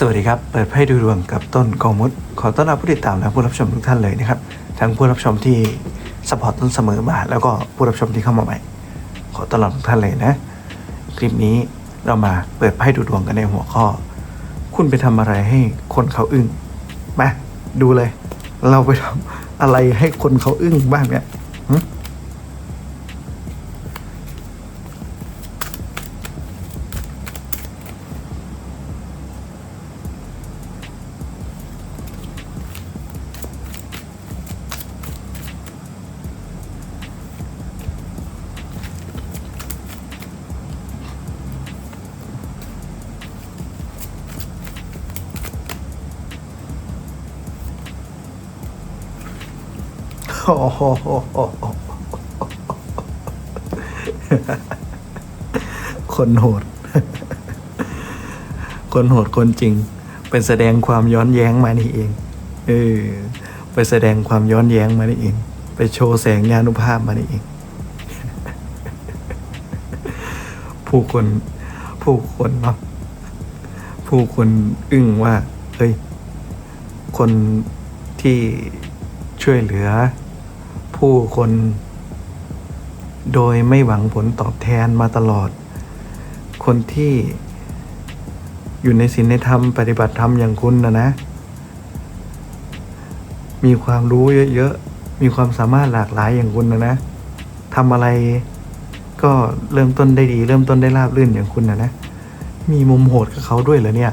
สวัสดีครับ เปิดไพ่ดูดวงกับต้นกองมุด ขอต้อนรับผู้ติดตามและผู้รับชมทุกท่านเลยนะครับ ทั้งผู้รับชมที่สปอร์ตต้นเสมอมา แล้วก็ผู้รับชมที่เข้ามาใหม่ ขอต้อนรับทุกท่านเลยนะ คลิปนี้เรามาเปิดไพ่ดูดวงกันในหัวข้อ คุณไปทำอะไรให้คนเขาอึ้งมาดูเลย เราไปทำอะไรให้คนเขาอึ้งบ้างเนี่ย คนโหด คนโหดคนจริง เป็นแสดงความย้อนแย้งมานี่เอง เออ ไปแสดงความย้อนแย้งมานี่เอง ไปโชว์แสงยานุภาพมานี่เอง ผู้คน ผู้คนเนาะ ผู้คนอึ้งว่า เฮ้ย คนที่ช่วยเหลือ ผู้คน โดยไม่หวังผลตอบแทนมาตลอด คนที่อยู่ในศีลในธรรมปฏิบัติธรรมอย่างคุณนะนะ มีความรู้เยอะๆ มีความสามารถหลากหลายอย่างคุณนะนะทำอะไรก็เริ่มต้นได้ดี เริ่มต้นได้ราบรื่นอย่างคุณนะนะ มีมุมโหดกับเขาด้วยเหรอเนี่ย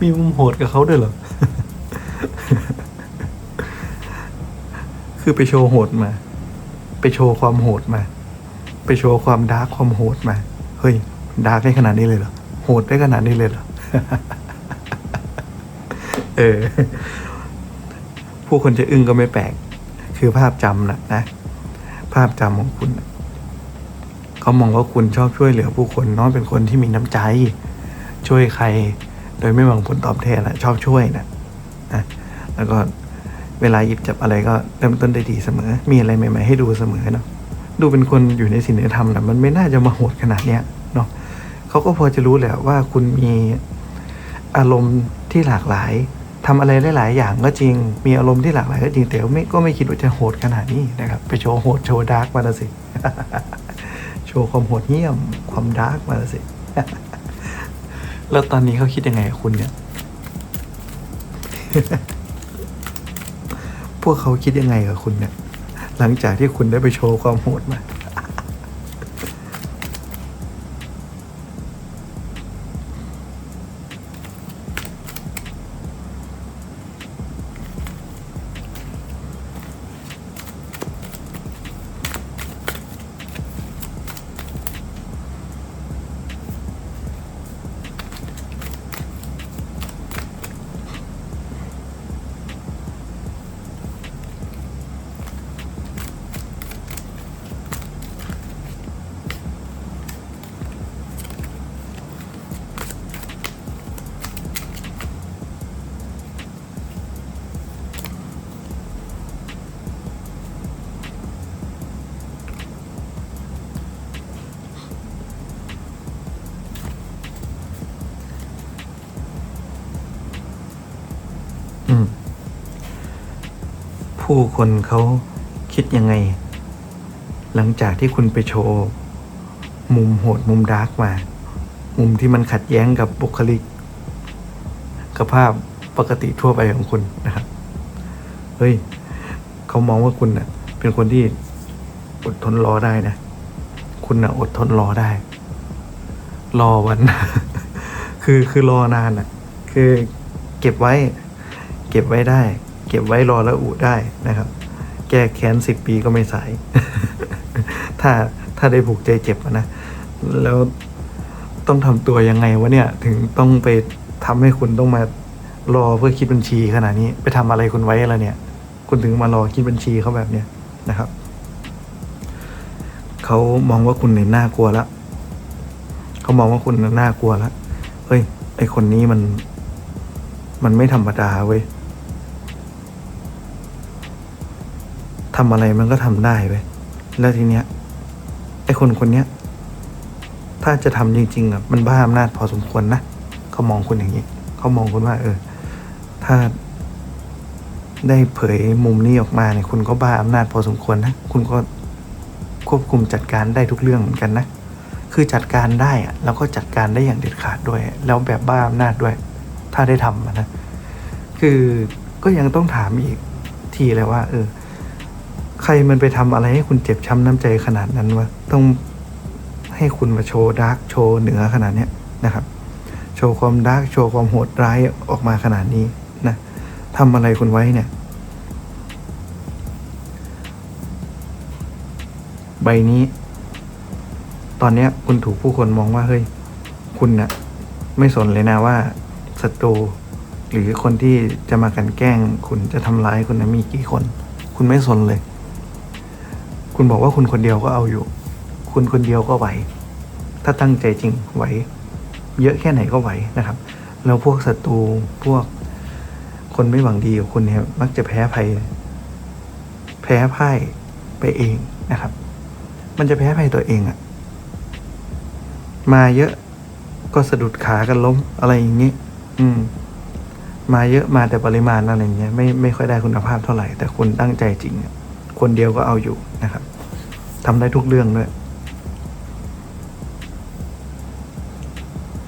มีมุมโหดกับเขาด้วยเหรอ คือไปโชว์โหดมา ไปโชว์ความโหดมา ไปโชว์ความดาร์กความโหดมา เฮ้ยดาร์กได้ขนาดนี้เลยเหรอโหดได้ขนาดนี้เลยเหรอเออ ผู้คนจะอึ้งก็ไม่แปลก คือภาพจำนะนะ ภาพจำของคุณนะเขามองว่าคุณชอบช่วยเหลือผู้คนเน้องเป็นคนที่มีน้ำใจ ช่วยใคร โดยไม่หวังผลตอบแทนนะชอบช่วยนะนะแล้วก็ เวลาหยิบจับอะไรก็เริ่มต้นได้ดีเสมอ มีอะไรใหม่ๆให้ดูเสมอเนาะดูเป็นคนอยู่ในศีลในธรรมนะมันไม่น่าจะมาโหดขนาดเนี้ยเนาะเขาก็พอจะรู้แหละว่าคุณมีอารมณ์ที่หลากหลายทำอะไรหลายๆอย่างก็จริง มีอารมณ์ที่หลากหลายก็จริง แต่ไม่ก็ไม่คิดว่าจะโหดขนาดนี้นะครับ ไปโชว์โหดโชว์ดาร์กมาละสิ โชว์ความโหดเหี้ยม ความดาร์กมาละสิ แล้วตอนนี้เขาคิดยังไงกับคุณเนี่ย พวกเขาคิดยังไงกับคุณเนี่ย หลังจากที่คุณได้ไปโชว์ความโหดมา ผู้คนเขาคิดยังไง หลังจากที่คุณไปโชว์ มุมโหดมุมดาร์กมา มุมที่มันขัดแย้งกับบุคลิกกับภาพปกติทั่วไปของคุณนะครับ เฮ้ยเขามองว่าคุณเน่ะ เป็นคนที่อดทนรอได้นะ คุณน่ะอดทนรอได้ รอวัน คือคือรอนานอะ คือเก็บไว้ เก็บไว้ได้ เก็บไว้รอแล้วอุได้นะครับ แก้แค้นสิบปีก็ไม่สาย ถ้าถ้าได้ผูกใจเจ็บนะ แล้วต้องทำตัวยังไงวะเนี่ย ถึงต้องไปทำให้คุณต้องมารอเพื่อคิดบัญชีขนาดนี้ ไปทำอะไรคุณไว้แล้วเนี่ย คุณถึงมารอคิดบัญชีเขาแบบเนี้ยนะครับเขามองว่าคุณเนี่ยน่ากลัวแล้วเขามองว่าคุณน่ะน่ากลัวแล้วเฮ้ยไอคนนี้มัน มันไม่ธรรมดาเว้ย ทำอะไรมันก็ทำได้เว้ยแล้วทีเนี้ยไอ้คนคนเนี้ย ถ้าจะทำจริงๆอะมันบ้าอำนาจพอสมควรนะเขามองคุณอย่างนี้เขามองคุณว่า เออ ถ้าได้เผยมุมนี้ออกมาเนี่ยคุณก็บ้าอำนาจพอสมควรนะคุณก็ควบคุมจัดการได้ทุกเรื่องเหมือนกันนะคือจัดการได้อะแล้วก็จัดการได้อย่างเด็ดขาดด้วย แล้วแบบบ้าอำนาจด้วย ถ้าได้ทำนะคือก็ยังต้องถามอีกทีเลยว่า เออ ใครมันไปทำอะไรให้คุณเจ็บช้ำน้ำใจขนาดนั้นวะต้องให้คุณมาโชว์ดาร์กโชว์เหนือขนาดเนี้ยนะครับ โชว์ความดาร์กโชว์ความโหดร้ายออกมาขนาดนี้นะทำอะไรคุณไว้เนี่ย ใบนี้ ตอนเนี้ยคุณถูกผู้คนมองว่าเฮ้ย คุณน่ะไม่สนเลยนะว่าศัตรูหรือคนที่จะมากันแกล้ง คุณจะทำร้ายคุณนะมีกี่คน คุณไม่สนเลย คุณบอกว่าคุณคนเดียวก็เอาอยู่ คุณคนเดียวก็ไหว ถ้าตั้งใจจริงไหว เยอะแค่ไหนก็ไหวนะครับ แล้วพวกศัตรูพวกคนไม่หวังดีกับคุณเนี่ยมักจะแพ้ภัย แพ้พ่ายไปเองนะครับ มันจะแพ้ภัยตัวเองอะมาเยอะก็สะดุดขากันล้มอะไรอย่างนี้ อืม มาเยอะมาแต่ปริมาณอะไรอย่างเงี้ยไม่ไม่ค่อยได้คุณภาพเท่าไหร่ แต่คุณตั้งใจจริง คนเดียวก็เอาอยู่ นะครับทำได้ทุกเรื่องด้วย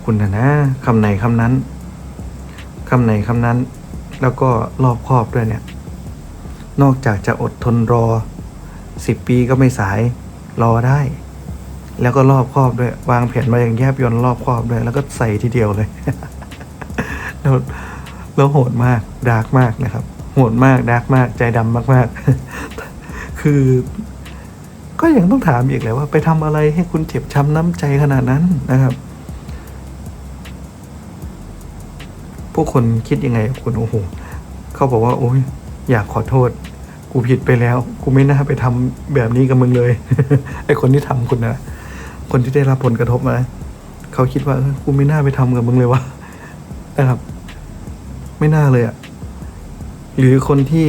คุณนะนะคำไหนคำนั้นคำไหนคำนั้น แล้วก็รอบครอบด้วยเนี่ย นอกจากจะอดทนรอสิบปีก็ไม่สายรอได้ แล้วก็รอบครอบด้วย วางแผนมาอย่างแยบยนต์รอบครอบด้วย แล้วก็ใส่ทีเดียวเลยแล้วแล้วโหดมากดาร์กมากนะครับ โหดมากดาร์กมากใจดำมากๆ คือ ก็ยังต้องถามอีกเลยว่า ไปทำอะไรให้คุณเจ็บช้ำน้ำใจขนาดนั้นนะครับ พวกคนคิดยังไงคุณโอ้โหเขาบอกว่า โอ้ยอยากขอโทษ กูผิดไปแล้ว กูไม่น่าไปทำแบบนี้กับมึงเลย ไอคนที่ทำคุณนะคนที่ได้รับผลกระทบนะเขาคิดว่ากูไม่น่าไปทำกับมึงเลยวะนะครับ ไม่น่าเลยอะหรือคนที่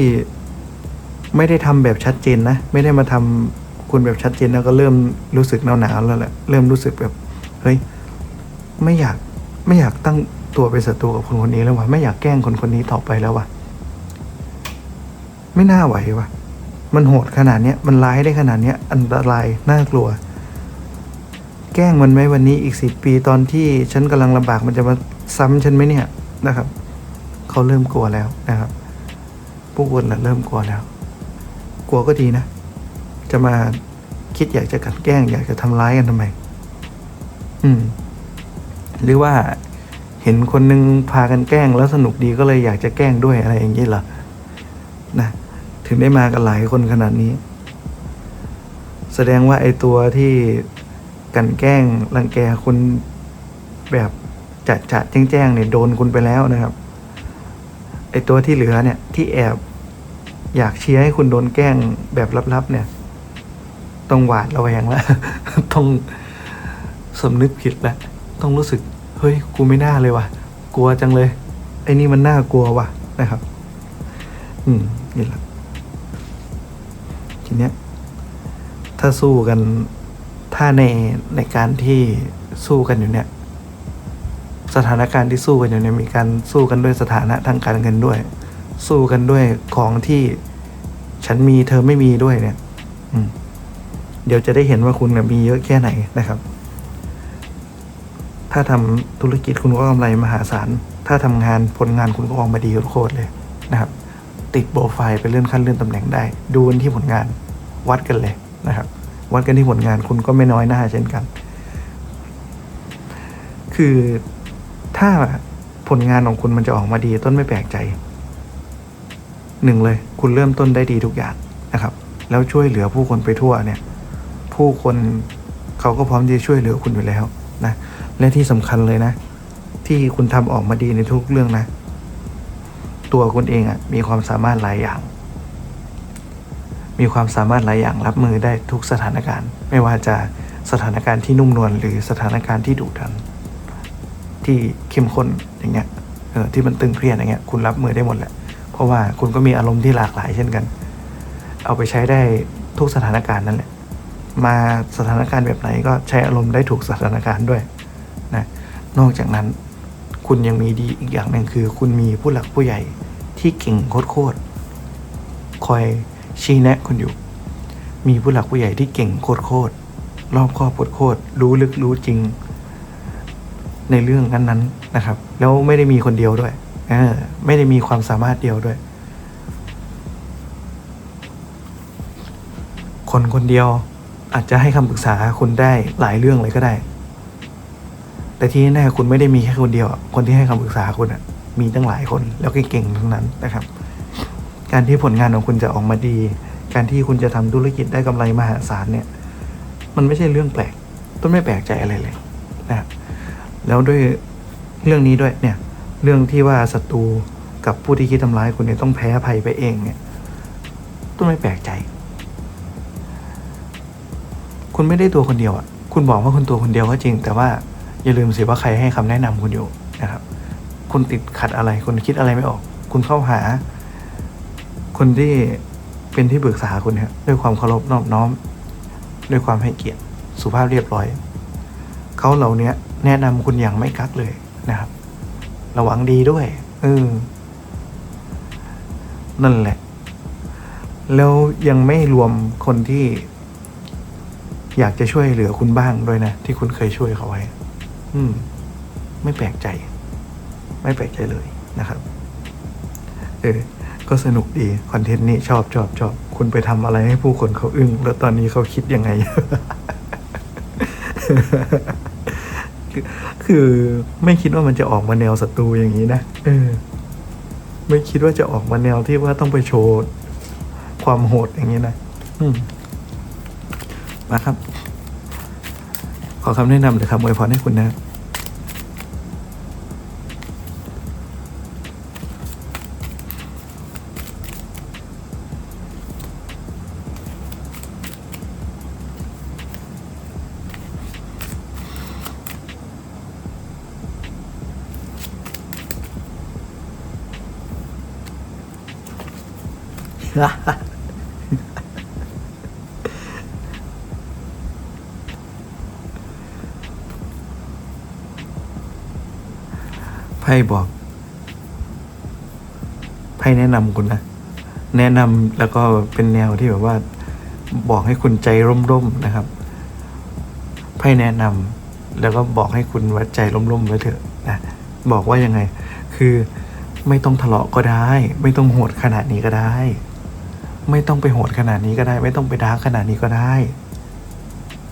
ไม่ได้ทำแบบชัดเจนนะ ไม่ได้มาทำคุณแบบชัดเจนแล้วก็เริ่มรู้สึกหนาวๆแล้วแหละเริ่มรู้สึกแบบเฮ้ยไม่อยากไม่อยากตั้งตัวเป็นศัตรูกับคนคนนี้แล้ววะไม่อยากแกล้งคนคนนี้ต่อไปแล้ววะไม่น่าไหววะมันโหดขนาดเนี้ยมันร้ายได้ขนาดเนี้ยอันตรายน่ากลัว แกล้งมันไหมวันนี้อีกสิบปีตอนที่ฉันกำลังลำบากมันจะมาซ้ำฉันไหมเนี่ยนะครับเขาเริ่มกลัวแล้วนะครับ พวกคนน่ะเริ่มกลัวแล้ว กลัวก็ดีนะ จะมาคิดอยากจะกันแกล้ง อยากจะทำร้ายกันทำไม อืม หรือว่าเห็นคนนึงพากันแกล้งแล้วสนุกดีก็เลยอยากจะแกล้งด้วยอะไรอย่างนี้เหรอ นะ ถึงได้มากันหลายคนขนาดนี้ แสดงว่าไอ้ตัวที่กันแกล้งรังแกคุณแบบจัดจัดแจ้งๆเนี่ยโดนคุณไปแล้วนะครับ ไอ้ตัวที่เหลือเนี่ยที่แอบ อยากเชียร์ให้คุณโดนแกล้งแบบลับๆเนี่ย ต้องหวาดระแวงแล้ว ต้องสำนึกผิดแล้ว ต้องรู้สึก เฮ้ย กูไม่น่าเลยว่ะ กลัวจังเลย ไอ้นี่มันน่ากลัวว่ะนะครับ อืม นี่แหละ ทีเนี้ย ถ้าสู้กัน ถ้าในในการที่สู้กันอยู่เนี่ย สถานการณ์ที่สู้กันอยู่เนี่ยมีการสู้กันด้วยสถานะทางการเงินด้วย สู้กันด้วยของที่ ฉันมีเธอไม่มีด้วยเนี่ย อืม เดี๋ยวจะได้เห็นว่าคุณมีเยอะแค่ไหนนะครับ ถ้าทำธุรกิจคุณก็กำไรมหาศาล ถ้าทำงานผลงานคุณก็ออกมาดีโคตรเลยนะครับ ติดโปรไฟล์ไปเลื่อนขั้นเลื่อนตำแหน่งได้ ดูกันที่ผลงานวัดกันเลยนะครับ วัดกันที่ผลงานคุณก็ไม่น้อยหน้าเช่นกัน คือถ้าผลงานของคุณมันจะออกมาดีต้นไม่แปลกใจ หนึ่งเลย คุณเริ่มต้นได้ดีทุกอย่างนะครับ แล้วช่วยเหลือผู้คนไปทั่วเนี่ย ผู้คนเขาก็พร้อมที่จะช่วยเหลือคุณอยู่แล้วนะ และที่สำคัญเลยนะ ที่คุณทำออกมาดีในทุกเรื่องนะ ตัวคุณเองอะ่ะมีความสามารถหลายอย่าง มีความสามารถหลายอย่างรับมือได้ทุกสถานการณ์ ไม่ว่าจะสถานการณ์ที่นุ่มนวลหรือสถานการณ์ที่ดุดัน ที่เข้มข้นอย่างเงี้ยเออที่มันตึงเครียดอย่างเงี้ยคุณรับมือได้หมดแหละ ราะว่าคุณก็มีอารมณ์ที่หลากหลายเช่นกัน เอาไปใช้ได้ทุกสถานการณ์นั่นแหละ มาสถานการณ์แบบไหนก็ใช้อารมณ์ได้ถูกสถานการณ์ด้วยนะนอกจากนั้นคุณยังมีดีอีกอย่างหนึ่งคือ คุณมีผู้หลักผู้ใหญ่ที่เก่งโคตรๆคอยชี้แนะคุณอยู่ มีผู้หลักผู้ใหญ่ที่เก่งโคตรๆรอบคอบโคตรๆรู้ลึกรู้จริง ในเรื่องนั้นๆนะครับ แล้วไม่ได้มีคนเดียวด้วย เออไม่ได้มีความสามารถเดียวด้วย คนคนเดียวอาจจะให้คำปรึกษาคุณได้หลายเรื่องเลยก็ได้ แต่ที่แน่คุณไม่ได้มีแค่คนเดียว คนที่ให้คำปรึกษาคุณอะมีตั้งหลายคนแล้วก็เก่งทั้งนั้นนะครับ การที่ผลงานของคุณจะออกมาดี การที่คุณจะทำธุรกิจได้กำไรมหาศาลเนี่ย มันไม่ใช่เรื่องแปลก ต้นไม่แปลกใจอะไรเลยนะครับแล้วด้วยเรื่องนี้ด้วยเนี่ย เรื่องที่ว่าศัตรูกับผู้ที่คิดทำร้ายคุณเนี่ยต้องแพ้ภัยไปเองเนี่ยต้นไม่แปลกใจ คุณไม่ได้ตัวคนเดียวอะคุณบอกว่าคุณตัวคนเดียวก็จริง แต่ว่าอย่าลืมสิว่าใครให้คำแนะนำคุณอยู่นะครับ คุณติดขัดอะไรคุณคิดอะไรไม่ออก คุณเข้าหา คนที่เป็นที่ปรึกษาคุณเนี่ยด้วยความเคารพนอบน้อม ด้วยความให้เกียรติสุภาพเรียบร้อยเขาเหล่านี้แนะนำคุณอย่างไม่กักเลยนะครับ ระวังดีด้วยเออนั่นแหละ แล้วยังไม่รวมคนที่ อยากจะช่วยเหลือคุณบ้างด้วยนะ ที่คุณเคยช่วยเขาไว้ อืม ไม่แปลกใจ ไม่แปลกใจเลยนะครับ เออ ก็สนุกดี คอนเทนต์นี้ชอบชอบชอบ คุณไปทำอะไรให้ผู้คนเขาอึ้ง แล้วตอนนี้เขาคิดยังไง คือคือไม่คิดว่ามันจะออกมาแนวศัตรูอย่างนี้นะเออไม่คิดว่าจะออกมาแนวที่ว่าต้องไปโชว์ความโหดอย่างนี้นะอืมมาครับ ขอคำแนะนำหรือคำอวยพรให้คุณนะ ไพ่บอก ไพ่แนะนำคุณนะ แนะนำแล้วก็เป็นแนวที่แบบว่า บอกให้คุณใจร่มๆนะครับ ไพ่แนะนำแล้วก็บอกให้คุณวัดใจร่มๆไว้เถอะนะ บอกว่ายังไง คือไม่ต้องทะเลาะก็ได้ ไม่ต้องโหดขนาดนี้ก็ได้ ไม่ต้องไปโหดขนาดนี้ก็ได้ ไม่ต้องไปดาร์กขนาดนี้ก็ได้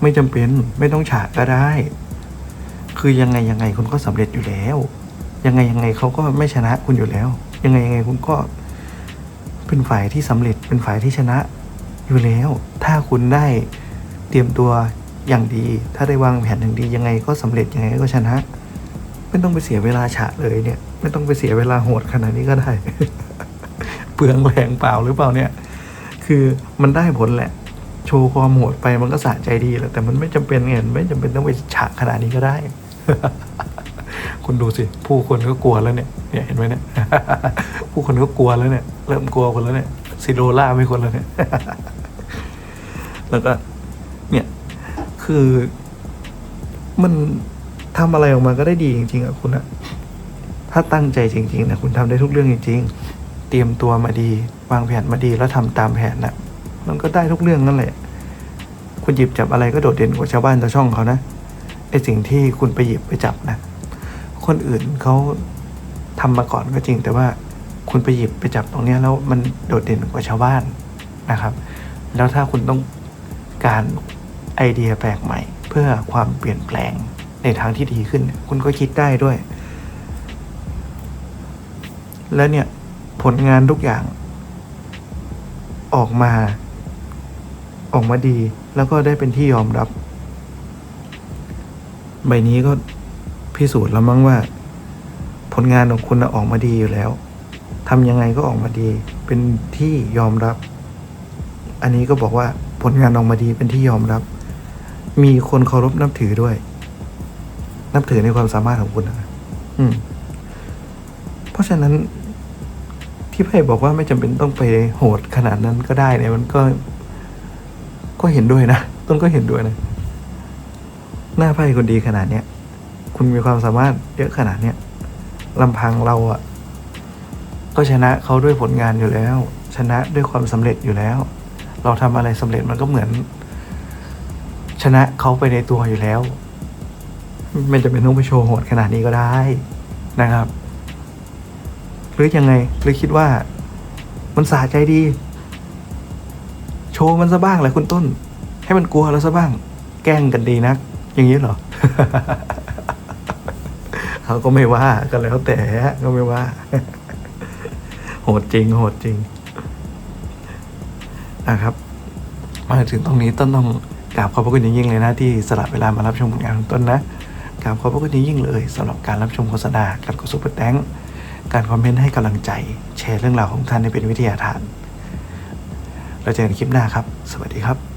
ไม่จำเป็นไม่ต้องฉากก็ได้ คือยังไงยังไงคุณก็สำเร็จอยู่แล้ว ยังไงยังไงเขาก็ไม่ชนะคุณอยู่แล้ว ยังไงยังไงคุณก็ เป็นฝ่ายที่สำเร็จเป็นฝ่ายที่ชนะ อยู่แล้ว ถ้าคุณได้เตรียมตัวอย่างดี ถ้าได้วางแผนอย่างดี ยังไงก็สำเร็จยังไงก็ชนะ ไม่ต้องไปเสียเวลาฉะเลยเนี่ย ไม่ต้องไปเสียเวลาโหดขนาดนี้ก็ได้ เปลืองแรงเปล่าหรือเปล่าเนี่ย คือมันได้ผลแหละ โชว์ความโหดไปมันก็สะใจดีแหละแต่มันไม่จำเป็นไงไม่จำเป็นต้องไปฉะขนาดนี้ก็ได้ คุณดูสิ ผู้คนก็กลัวแล้วเนี่ยเนี่ยเห็นไหมเนี่ยผู้คนก็กลัวแล้วเนี่ย เริ่มกลัวคนแล้วเนี่ยซิโรล่าไม่คนแล้วเนี่ยแล้วก็ เนี่ย คือมันทำอะไรออกมาก็ได้ดีจริงๆอะคุณอะถ้าตั้งใจจริงๆนะคุณทำได้ทุกเรื่องจริง ๆ เตรียมตัวมาดี วางแผนมาดีแล้วทำตามแผนนะมันก็ได้ทุกเรื่องนั่นแหละ คุณหยิบจับอะไรก็โดดเด่นกว่าชาวบ้านชาวช่องเขานะไอสิ่งที่คุณไปหยิบไปจับนะ คนอื่นเขาทำมาก่อนก็จริง แต่ว่าคุณไปหยิบไปจับตรงนี้แล้วมันโดดเด่นกว่าชาวบ้านนะครับ แล้วถ้าคุณต้องการไอเดียแปลกใหม่ เพื่อความเปลี่ยนแปลงในทางที่ดีขึ้น คุณก็คิดได้ด้วย แล้วเนี่ยผลงานทุกอย่าง ออกมา ออกมาดี แล้วก็ได้เป็นที่ยอมรับ ใบนี้ก็พิสูจน์แล้วมั้งว่า ผลงานของคุณออกมาดีอยู่แล้วทำยังไงก็ออกมาดี เป็นที่ยอมรับ อันนี้ก็บอกว่าผลงานออกมาดีเป็นที่ยอมรับ มีคนเคารพนับถือด้วย นับถือในความสามารถของคุณนะอืม เพราะฉะนั้น ที่ไพ่บอกว่าไม่จำเป็นต้องไปโหดขนาดนั้นก็ได้เนี่ยมันก็ ก็เห็นด้วยนะต้นก็เห็นด้วยนะ หน้าไพ่คนดีขนาดเนี้ยคุณมีความสามารถเยอะขนาดเนี้ยลำพังเราอะก็ชนะเขาด้วยผลงานอยู่แล้ว ชนะด้วยความสำเร็จอยู่แล้ว เราทำอะไรสำเร็จมันก็เหมือน ชนะเขาไปในตัวอยู่แล้วไม่จะเป็นต้องไปโชว์โหดขนาดนี้ก็ได้นะครับ หรือยังไงหรือคิดว่า มันสะใจดี โชว์มันซะบ้างแหละคุณต้น ให้มันกลัวแล้วซะบ้าง แกล้งกันดีนัก อย่างนี้เหรอเขาก็ไม่ว่ากันแล้วแต่ก็ไม่ว่า โหดจริง โหดจริงนะครับมาถึงตรงนี้ต้นต้องกราบขอบพระคุณอย่างยิ่งเลยนะที่สละเวลามารับชมผลงานของต้นนะกราบขอบพระคุณอย่างยิ่งเลยสำหรับการรับชมโฆษณาการกดซุปเปอร์แตง การคอมเมนต์ให้กำลังใจ แชร์เรื่องราวของท่านให้เป็นวิทยาทาน เราเจอกันคลิปหน้าครับ สวัสดีครับ